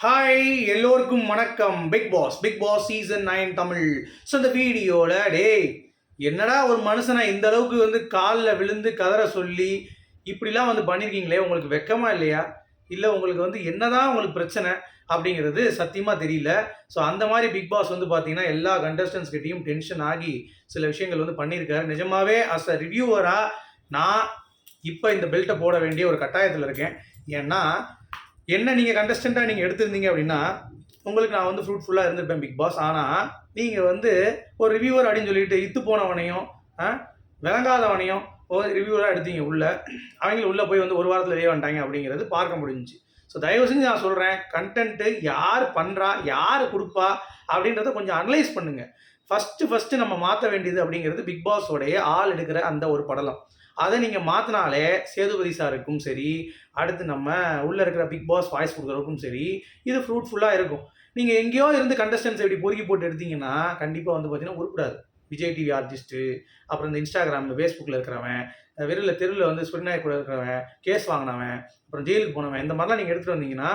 Hi எல்லோருக்கும் வணக்கம். Bigg Boss Bigg Boss season nine Tamil. So இந்த வீடியோவில் டேய் என்னடா ஒரு மனுஷனை இந்த அளவுக்கு வந்து காலில் விழுந்து கதற சொல்லி இப்படிலாம் வந்து பண்ணியிருக்கீங்களே உங்களுக்கு வெக்கமா இல்லையா? இல்லை உங்களுக்கு வந்து என்னதான் உங்களுக்கு பிரச்சனை அப்படிங்கிறது சத்தியமாக தெரியல. ஸோ அந்த மாதிரி பிக் பாஸ் வந்து பார்த்தீங்கன்னா எல்லா contestants கிட்டயும் டென்ஷன் ஆகி சில விஷயங்கள் வந்து பண்ணியிருக்காரு. நிஜமாவே அஸ் அ ரிவ்யூவராக நான் இப்போ இந்த பெல்ட்டை போட வேண்டிய ஒரு கட்டாயத்தில் இருக்கேன். ஏன்னா என்ன நீங்கள் கண்டஸ்டண்ட்டாக நீங்கள் எடுத்திருந்தீங்க அப்படின்னா உங்களுக்கு நான் வந்து ஃப்ரூட்ஃபுல்லாக இருந்திருப்பேன் பிக் பாஸ் ஆனால் நீங்கள் வந்து ஒரு ரிவ்யூவர் அப்படின்னு சொல்லிட்டு இத்து போனவனையும் ஆ, விளங்காதவனையும் ஒரு ரிவ்யூவராக எடுத்தீங்க உள்ளே. அவங்களும் உள்ளே போய் வந்து ஒரு வாரத்தில் வெளியே வந்துட்டாங்க அப்படிங்கிறது பார்க்க முடிஞ்சுச்சு. ஸோ தயவு செஞ்சு நான் சொல்கிறேன் கண்டென்ட்டு யார் பண்ணுறா யார் கொடுப்பா அப்படின்றத கொஞ்சம் அனலைஸ் பண்ணுங்கள் ஃபஸ்ட்டு ஃபஸ்ட்டு நம்ம மாற்ற வேண்டியது அப்படிங்கிறது பிக் பாஸோடைய ஆள் எடுக்கிற அந்த ஒரு படலம். அதை நீங்கள் மாற்றினாலே சேதுபதி சாருக்கும் சரி அடுத்து நம்ம உள்ளே இருக்கிற பிக் பாஸ் வாய்ஸ் கொடுக்குறதுக்கும் சரி இது ஃப்ரூட்ஃபுல்லாக இருக்கும். நீங்கள் எங்கேயோ இருந்து கண்டஸ்டன்ஸ் இப்படி பொறுக்கி போட்டு எடுத்தீங்கன்னா கண்டிப்பாக வந்து பார்த்தீங்கன்னா உருப்படாது. விஜய் டிவி ஆர்டிஸ்ட்டு அப்புறம் இந்த இன்ஸ்டாகிராம் ஃபேஸ்புக்கில் இருக்கிறவன் வெறியில் தெருவில் வந்து சுரிநாய் கூட இருக்கிறவன் கேஸ் வாங்கினவன் அப்புறம் ஜெயிலுக்கு போனவன் இந்த மாதிரிலாம் நீங்கள் எடுத்துகிட்டு வந்தீங்கன்னா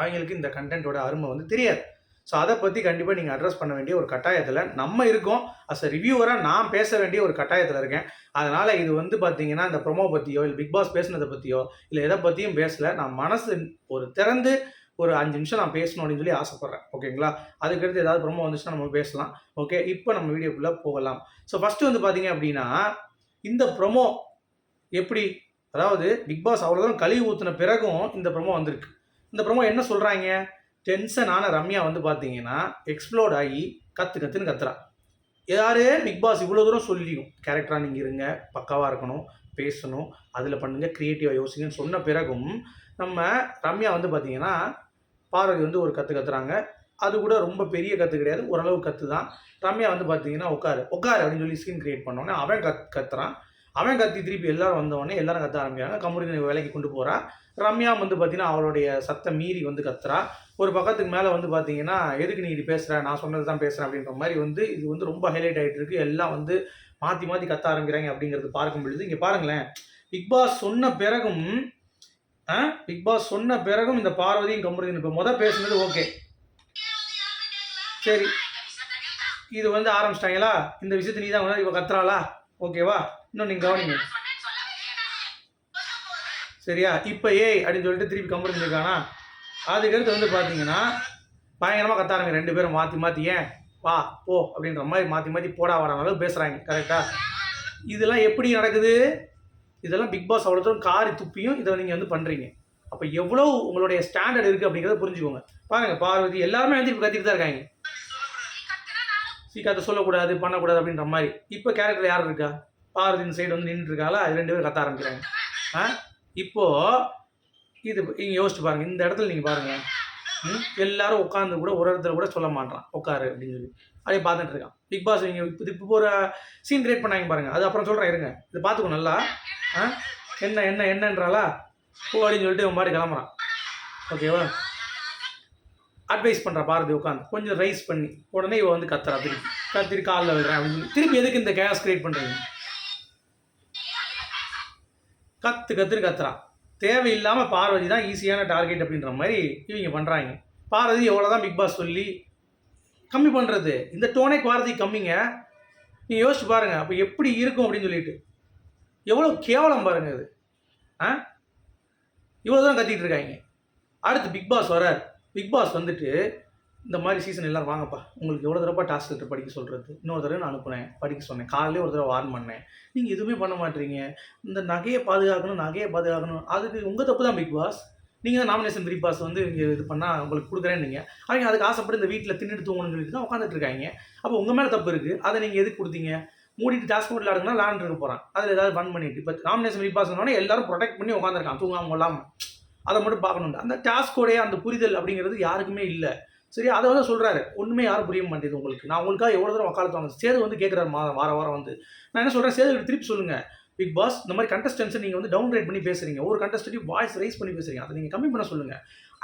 அவங்களுக்கு இந்த கண்டென்ட்டோட அருமை வந்து தெரியாது. ஸோ அதை பற்றி கண்டிப்பாக நீங்கள் அட்ரஸ் பண்ண வேண்டிய ஒரு கட்டாயத்தில் நம்ம இருக்கோம். அஸ் அ ரிவ்யூவராக நான் பேச வேண்டிய ஒரு கட்டாயத்தில் இருக்கேன். அதனால் இது வந்து பார்த்தீங்கன்னா இந்த ப்ரொமோ பற்றியோ இல்லை பிக் பாஸ் பேசுனதை பற்றியோ இல்லை எதை பற்றியும் பேசலை. நான் மனசு ஒரு திறந்து ஒரு அஞ்சு நிமிஷம் நான் பேசணும் அப்படின்னு சொல்லி ஆசைப்பட்றேன். ஓகேங்களா அதுக்கடுத்து ஏதாவது ப்ரொமோ வந்துச்சுன்னா நம்ம பேசலாம். ஓகே இப்போ நம்ம வீடியோக்குள்ளே போகலாம். ஸோ ஃபஸ்ட்டு வந்து பார்த்தீங்க அப்படின்னா இந்த ப்ரொமோ எப்படி? அதாவது பிக் பாஸ் அவ்வளோதான் கழுவி ஊற்றின பிறகும் இந்த ப்ரொமோ வந்திருக்கு. இந்த ப்ரொமோ என்ன சொல்கிறாங்க டென்ஷனான ரம்யா வந்து பார்த்தீங்கன்னா எக்ஸ்ப்ளோர்ட் ஆகி கற்று கற்றுன்னு கத்துறா. யார்? பிக் பாஸ் இவ்வளோ தூரம் சொல்லியும். கேரக்டராக நீங்கள் இருங்க பக்காவாக இருக்கணும் பேசணும் அதில் பண்ணுங்கள் க்ரியேட்டிவாக யோசிங்கன்னு சொன்ன பிறகும் நம்ம ரம்யா வந்து பார்த்தீங்கன்னா பார்வதி வந்து ஒரு கற்று கத்துறாங்க. அது கூட ரொம்ப பெரிய கற்று கிடையாது. ஓரளவு கற்று தான் ரம்யா வந்து பார்த்தீங்கன்னா உட்காரு. உட்காரு அப்படின்னு சொல்லி ஸ்கிரீன் கிரியேட் பண்ணோன்னே அவன் கத் கத்துறான். அவன் கத்தி திருப்பி எல்லாரும் வந்தவொடனே எல்லாரும் கத்த ஆரம்பிக்கிறாங்க. கமுருதினை வேலைக்கு கொண்டு போகிறா ரம்யா வந்து பார்த்தீங்கன்னா அவளுடைய சத்தம் மீறி வந்து கத்துறா. ஒரு பக்கத்துக்கு மேலே வந்து பார்த்தீங்கன்னா எதுக்கு நீ இது பேசுகிற நான் சொன்னது தான் பேசுகிறேன் அப்படின்ற மாதிரி வந்து இது வந்து ரொம்ப ஹைலைட் ஆகிட்டு இருக்கு. எல்லாம் வந்து மாற்றி மாற்றி கத்த ஆரம்பிக்கிறாங்க அப்படிங்கிறது பார்க்கும் பொழுது இங்கே பாருங்களேன். பிக் பாஸ் சொன்ன பிறகும் ஆ? பிக் பாஸ் சொன்ன பிறகும் இந்த பார்வதியும் கமருதியும் இப்போ மொதல் பேசுனது ஓகே. சரி. இது வந்து ஆரம்பிச்சிட்டாங்களா? இந்த விஷயத்தை நீ தான் இவ கத்துறாளா? ஓகேவா இன்னும் நீங்கள் கவனிங்க. சரியா? இப்போ ஏய் அப்படின்னு சொல்லிட்டு திருப்பி கம்பெனி இருக்கானா அதுக்கடுத்து வந்து பார்த்தீங்கன்னா பயங்கரமாக கத்தாருங்க ரெண்டு பேரும் மாற்றி மாற்றி ஏன்? வா போ அப்படின்ற மாதிரி மாற்றி மாற்றி போடா வரான அளவுக்கு பேசுகிறாங்க கரெக்டாக இதெல்லாம் எப்படி நடக்குது? இதெல்லாம் பிக் பாஸ் அவ்வளோ தூரம் காரி துப்பியும் இதை நீங்கள் வந்து பண்ணுறீங்க அப்போ எவ்வளோ உங்களுடைய ஸ்டாண்டர்ட் இருக்குது அப்படிங்கிறத புரிஞ்சுக்கோங்க. பாருங்கள் பார்வதி எல்லாருமே வந்து இப்போ கத்திட்டு தான் இருக்காங்க. சீக்கிரத்தை சொல்லக்கூடாது பண்ணக்கூடாது அப்படின்ற மாதிரி. இப்போ கேரக்டர் யார் இருக்கா? பார்வதியின் இந்த சைடு வந்து நின்றுட்டு இருக்காளா? அது ரெண்டு பேரும் கத்த ஆரம்பிக்கிறாங்க. ஆ? இப்போது இது நீங்கள் யோசிச்சு பாருங்கள் இந்த இடத்துல நீங்கள் பாருங்கள் எல்லாரும் உட்காந்து கூட ஒரு இடத்துல கூட சொல்ல மாட்டான் உட்காரு அப்படின்னு சொல்லி. அப்படியே பார்த்துட்டு இருக்கான். பிக் பாஸ் நீங்கள் இப்போ இப்போ ஒரு சீன் கிரியேட் பண்ணாங்க பாருங்கள் அது அப்புறம் சொல்கிறேன் இருங்க. இது பார்த்துக்கோ நல்லா. ஆ? என்ன என்ன என்னன்றாளா? போ அப்படின்னு சொல்லிட்டு உன் பாடி கிளம்புறான். ஓகேவா அட்வைஸ் பண்ணுற பாரதி உட்காந்து கொஞ்சம் ரைஸ் பண்ணி உடனே இவ வந்து கத்துறா திருப்பி. கத்திரி காலில் விழுறேன் அப்படின்னு திருப்பி எதுக்கு இந்த கேஸ் கிரியேட் பண்ணுறீங்க கத்து கத்துரு கத்துறா. தேவையில்லாமல் பார்வதி தான் ஈஸியான டார்கெட் அப்படின்ற மாதிரி இவங்க பண்ணுறாங்க பார்வதி எவ்வளோ தான் பிக் பாஸ் சொல்லி கம்மி பண்ணுறது இந்த டோனே பார்வதி கம்மிங்க. நீங்கள் யோசிச்சு பாருங்கள் அப்போ எப்படி இருக்கும் அப்படின்னு சொல்லிட்டு. எவ்வளோ கேவலம் பாருங்கள் அது ஆ? இவ்வளோ தான் கத்திட்டு இருக்காங்க. அடுத்து பிக் பாஸ் வரார் பிக் பாஸ் வந்துட்டு இந்த மாதிரி சீசன் எல்லாரும் வாங்கப்பா. உங்களுக்கு எவ்வளோ தடவை டாஸ்க் எடுத்து படிக்க சொல்கிறது இன்னொரு தடவை நான் அனுப்புனேன் படிக்க சொன்னேன். காலையிலே ஒரு தடவை வார்ன் பண்ணேன். நீங்கள் எதுவுமே பண்ண மாட்டீங்க. இந்த நகையை பாதுகாக்கணும் நகையை பாதுகாக்கணும். அதுக்கு உங்கள் தப்பு தான் பிக் பாஸ் நீங்கள் தான் நாமினேஷன் த்ரீ பாஸ் வந்து இங்கே இது பண்ணால் உங்களுக்கு கொடுக்குறேன்னு நீங்கள் அவங்க அதுக்கு ஆசைப்பட்டு இந்த வீட்டில் தின்னுட்டு தூங்கணும்னு சொல்லிட்டு தான் உட்காந்துட்டு இருக்காங்க. அப்போ உங்கள் மேலே தப்பு இருக்குது அதை நீங்கள் எதுக்கு கொடுத்தீங்க? மூடிட்டு டாஸ்க் போட்டு விளாடுங்கன்னா இருக்க போகிறான் அதில் ஏதாவது பன் பண்ணிட்டு. இப்போ நாமினேஷன் த்ரீ பாஸ் எல்லாரும் ப்ரொடெக்ட் பண்ணி உட்காந்துருக்கான் தூங்காம இல்லாமல் அதை மட்டும் பார்க்கணும் அந்த டாஸ்கோடைய அந்த புரிதல் அப்படிங்கிறது யாருக்குமே இல்லை. சரி அதை வந்து சொல்கிறாரு ஒன்றுமே யாரும் புரிய மாட்டேங்குது உங்களுக்கு. நான் உங்களுக்காக எவ்வளோ தூரம் வக்காலத்து வாங்க சேது வந்து கேட்குறாரு மா வார வாரம் வந்து. நான் என்ன சொல்கிறேன் சேது திருப்பி சொல்லுங்கள் பிக் பாஸ் இந்த மாதிரி கண்டஸ்டன்ஸை நீங்கள் வந்து டவுன் ரேட் பண்ணி பேசுறீங்க. ஒரு கண்டஸ்டன்ட்டையும் வாய்ஸ் ரைஸ் பண்ணி பேசுறீங்க. அதை நீங்கள் கம்மி பண்ண சொல்லுங்கள்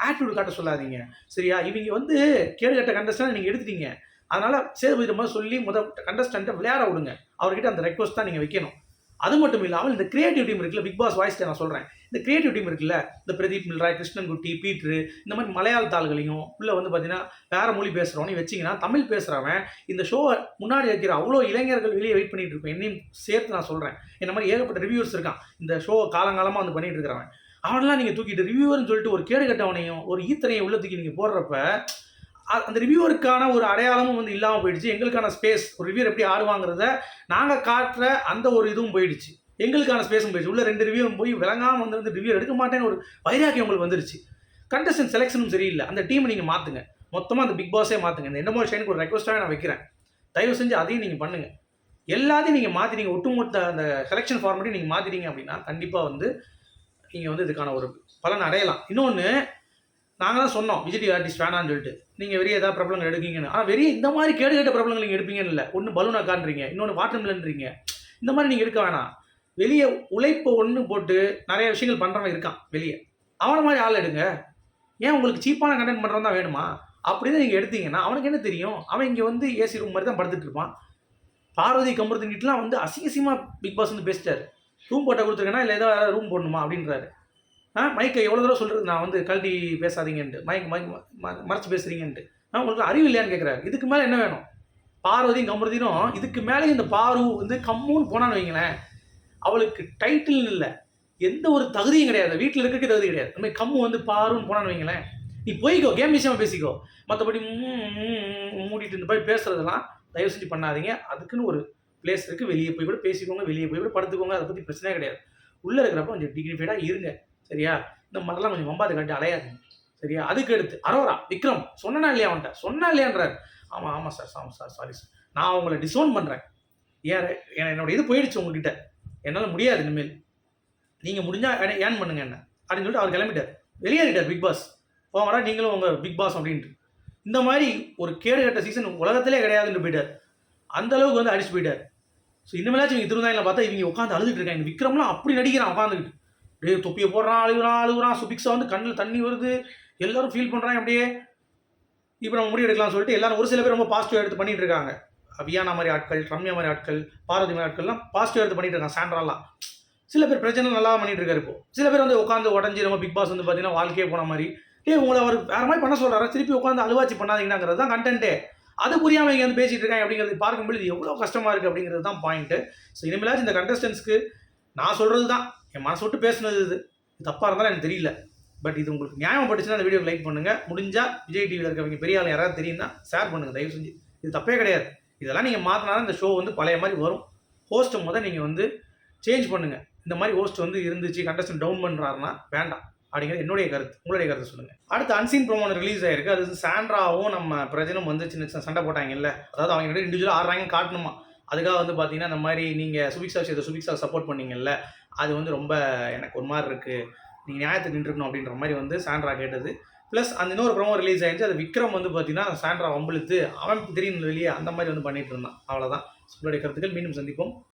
ஆட்டிடியூட் காட்ட சொல்லாதீங்க. சரியா? இவங்க வந்து கேடு கட்ட கண்டஸ்டன்ட் நீங்கள் எடுத்துட்டீங்க. அதனால் சேதுபதி மாதிரி சொல்லி முத கண்டஸ்டண்ட்டை விளையாட விடுங்க. அவர்கிட்ட அந்த ரெக்வஸ்ட் தான் நீங்கள் வைக்கணும். அது மட்டும் இல்லாமல் இந்த கிரியேட்டிவ் டீம் இருக்குல்ல பிக் பாஸ் வாய்ஸ்க்கு நான் சொல்கிறேன் இந்த கிரியேட்டிவ் டீம் இருக்குல்ல இந்த பிரதீப் மில்ராய் கிருஷ்ணன்குட்டி பீட்ரு இந்த மாதிரி மலையாள தாள்களையும் உள்ள வந்து பார்த்தீங்கன்னா வேற மொழி பேசுகிறவனையும் வச்சிங்கன்னா தமிழ் பேசுகிறவன் இந்த ஷோவை முன்னாடி வைக்கிற அவ்வளோ இளைஞர்கள் வெளியே வெயிட் பண்ணிட்டு இருப்பேன். என்னையும் சேர்த்து நான் சொல்கிறேன் இந்த மாதிரி ஏகப்பட்ட ரிவ்யூஸ் இருக்கான். இந்த ஷோவை காலங்காலமாக வந்து பண்ணிட்டு இருக்கிறவன். அவனெல்லாம் நீங்கள் தூக்கிட்டு ரிவ்யூவர்னு சொல்லிட்டு ஒரு கேடு கட்டவனையும் ஒரு ஈத்தனையும் உள்ள தூக்கி நீங்கள் போடுறப்ப அந்த ரிவ்யூவருக்கான ஒரு அடையாளமும் வந்து இல்லாமல் போயிடுச்சு. எங்களுக்கான ஸ்பேஸ் ஒரு ரிவ்யூர் எப்படி ஆடுவாங்கிறத நாங்கள் காட்டுற அந்த ஒரு இதுவும் போயிடுச்சு. எங்களுக்கான ஸ்பேஸும் போயிடுச்சு. உள்ள ரெண்டு ரிவ்யூவும் போய் விளங்காமல் வந்து வந்து ரிவ்யூ எடுக்க மாட்டேன்னு ஒரு வைராக்கியம் உங்களுக்கு வந்துருச்சு. கண்டஸ்டன்ட் செலெக்ஷனும் சரியில்லை. அந்த டீமை நீங்கள் மாற்றுங்க மொத்தமாக அந்த பிக் பாஸே மாற்றுங்க இந்த என்னமோ ஷைனுக்கு ஒரு ரெக்வஸ்ட்டாக நான் வைக்கிறேன். தயவு செஞ்சு அதையும் நீங்கள் பண்ணுங்க. எல்லாத்தையும் நீங்கள் மாற்றிட்டீங்க ஒட்டுமொத்த அந்த செலெக்ஷன் ஃபார்மேட்டையும் நீங்கள் மாற்றிட்டீங்க அப்படின்னா கண்டிப்பாக வந்து நீங்கள் வந்து இதுக்கான ஒரு பலன் அடையலாம். இன்னொன்று நாங்கள் தான் சொன்னோம் விஜய் ஆர்டிஸ்ட் வேணான்னு சொல்லிட்டு. நீங்கள் வெறிய ஏதாவது பிரபலங்கள் எடுக்கீங்கன்னு. ஆனால் வெறிய இந்த மாதிரி கேடு கேட்ட பிரபலங்கள் நீங்கள் எடுப்பீங்கன்னு இல்லை. ஒன்று பலூனாக்கான்றீங்க இன்னொன்று வாட்டர் மில்லன்றீங்க இந்த மாதிரி நீங்கள் எடுக்க வேணாம். வெளியே உழைப்பு ஒன்று போட்டு நிறைய விஷயங்கள் பண்ணுறவன் இருக்கான் வெளியே. அவனை மாதிரி ஆள் எடுங்க. ஏன் உங்களுக்கு சீப்பான கண்டென்ட் பண்ணுறவன் தான் வேணுமா? அப்படி தான் நீங்கள் எடுத்தீங்கன்னா அவனுக்கு என்ன தெரியும்? அவன் இங்கே வந்து ஏசி ரூம் மாதிரி தான் படுத்துட்டு இருப்பான். பார்வதி கமருதினிட்டுலாம் வந்து அசிங்கசியமாக பிக் பாஸ் வந்து பேசிட்டாரு. ரூம் போட்ட கொடுத்துருக்கேன்னா இல்லை ஏதாவது ரூம் போடணுமா? அப்படின்றாரு. ஆ மைக்கை எவ்வளோ தடவை சொல்கிறது நான் வந்து கழட்டி பேசாதீங்கன்ட்டு. மைக் மைக் ம- பேசுகிறீங்கன்ட்டு ஆ உங்களுக்கு அறிவு இல்லையான்னு கேட்குறாரு இதுக்கு மேலே என்ன வேணும்? பார்வதியும் கமருதினும் இதுக்கு மேலே இந்த பாரு வந்து கம்முன்னு போனான்னு வைங்களேன். அவளுக்கு டைட்டில் இல்லை. எந்த ஒரு தகுதியும் கிடையாது. வீட்டில் இருக்க தகுதி கிடையாது. நம்ம மாதிரி கம்மு வந்து பாருன்னு போனான்னு வைங்களேன். நீ போய்க்கோ கேம் விஷயமா பேசிக்கோ. மற்றபடி மூடிட்டு இந்த மாதிரி பேசுறதெல்லாம் தயவு செஞ்சு பண்ணாதீங்க. அதுக்குன்னு ஒரு பிளேஸ் இருக்குது வெளியே போய் கூட பேசிக்கோங்க. வெளியே போய் கூட படுத்துக்கோங்க. அதை பற்றி பிரச்சனையே கிடையாது. உள்ளே இருக்கிறப்ப கொஞ்சம் டிகிரிஃபைடாக இருங்க. சரியா? இந்த மாதிரிலாம் கொஞ்சம் வம்பாது காட்டி அலையாதுங்க. சரியா? அதுக்கு அடுத்து அரோரா விக்ரம். சொன்னா இல்லையா அவன்கிட்ட? சொன்னா இல்லையான்றார். ஆமாம் ஆமாம் சார் ஆமாம் சார் சாரி சார் நான் உங்களை டிசோன் பண்ணுறேன் ஏன் ஏன் என்னோட இது போயிடுச்சு உங்ககிட்ட. என்னால் முடியாது இனிமேல். நீங்கள் முடிஞ்சால் ஏன் பண்ணுங்க என்ன. அப்படின்னு சொல்லிட்டு அவர் கிளம்பிட்டார். வெளியேறிட்டார் பிக் பாஸ். போங்கடா நீங்களும் உங்கள் பிக் பாஸ் அப்படின்ட்டு. இந்த மாதிரி ஒரு கேடு கட்ட சீசன் உலகத்திலே கிடையாதுன்னு போயிட்டார். அந்த அளவுக்கு வந்து அடிச்சு போயிட்டார். ஸோ இனிமேலாச்சும் இவங்க திருந்தாயில பார்த்தா இவங்க உட்காந்து அழுதுட்டு இருக்காங்க. விக்ரம்லாம் அப்படி நடிக்கிறான் உட்காந்துக்கிட்டு அப்படியே தொப்பியை போடுறான் அழுகுறான் அழுகுறான். சுபிக்ஸா வந்து கண்ணில் தண்ணி வருது. எல்லாரும் ஃபீல் பண்ணுறாங்க அப்படியே. இப்போ நம்ம முடிவு எடுக்கலாம் சொல்லிட்டு எல்லாரும் ஒரு சில பேர் ரொம்ப பாசிட்டிவ் எடுத்து பண்ணிட்டு இருக்காங்க. அபியானா மாதிரி ஆட்கள் ரம்யா மாதிரி ஆட்கள் பார்வதி மாதிரி ஆட்கள்லாம் பாசிட்டிவ் எடுத்து பண்ணிட்டு இருக்காங்க சாண்ட்ராலாம். சில பேர் பிரச்சனை நல்லா பண்ணிட்டு இருக்காரு இப்போ. சில பேர் வந்து உட்காந்து உடஞ்சி நம்ம பிக் பாஸ் வந்து பார்த்தீங்கன்னா வாழ்க்கையே போன மாதிரி. டேய் உங்களை அவர் வேறு மாதிரி பண்ண சொல்கிறாரு திருப்பி உட்காந்து அலுவாச்சி பண்ணாதீங்கிறது தான் கண்டென்ட்டே அது புரியாமல் இங்கே வந்து பேசிட்டு இருக்காங்க அப்படிங்கிறது பார்க்கும்போது எவ்வளோ கஷ்டமாக இருக்கு அப்படிங்கிறது தான் பாயிண்ட்டு ஸோ இனிமேலாச்சும் இந்த கண்டஸ்டன்ஸ்க்கு நான் சொல்கிறது தான். என் மனசு விட்டு பேசுனது இது. தப்பாக இருந்தாலும் எனக்கு தெரியல. பட் இது உங்களுக்கு நியாயம் பட்டுச்சுன்னா அந்த வீடியோ லைக் பண்ணுங்கள் முடிஞ்சால் விஜய் டிவியில் இருக்கவங்க பெரிய ஆள் யாராவது தெரியும்னா ஷேர் பண்ணுங்க. தயவு செஞ்சு. இது தப்பே கிடையாது. இதெல்லாம் நீங்கள் மாற்றினா இந்த ஷோ வந்து பழைய மாதிரி வரும். ஹோஸ்ட்டை முதல் நீங்கள் வந்து சேஞ்ச் பண்ணுங்கள் இந்த மாதிரி ஹோஸ்ட் வந்து இருந்துச்சு கண்டஸ்டன் டவுன் பண்ணுறாருன்னா வேண்டாம். அப்படிங்கிறது என்னுடைய கருத்து. உங்களுடைய கருத்து சொல்லுங்கள் அடுத்து அன்சீன் ப்ரோமோன் ரிலீஸ் ஆயிருக்கு. அது சாண்ட்ராவும் நம்ம பிரஜனும் வந்து சின்ன சின்ன சண்டை போட்டாங்கல்ல. அதாவது அவங்க ரெண்டு இண்டிவிஜுவலாக ஆடுறாங்க காட்டணுமா? அதுக்காக வந்து பார்த்தீங்கன்னா இந்த மாதிரி நீங்கள் சுபிக்ஸா சேர்த்து சுபிக்ஸா சப்போர்ட் பண்ணீங்கல்ல. அது வந்து ரொம்ப எனக்கு ஒரு மாதிரி இருக்குது நீங்கள் நியாயத்துக்கு நின்றுக்கணும் அப்படின்ற மாதிரி வந்து சாண்ட்ரா கேட்டது. ப்ளஸ் அந்த இன்னொரு ப்ரோமோ ரிலீஸ் ஆயிடுச்சு அது விக்ரம் வந்து பார்த்தீங்கன்னா சாண்ட்ரா வம்பிழுத்து அவன் தெரியும் வெளியே அந்த மாதிரி வந்து பண்ணிட்டு இருந்தான். அவ்வளோதான் உங்களுடைய கருத்துக்கள் மீண்டும் சந்திப்போம்.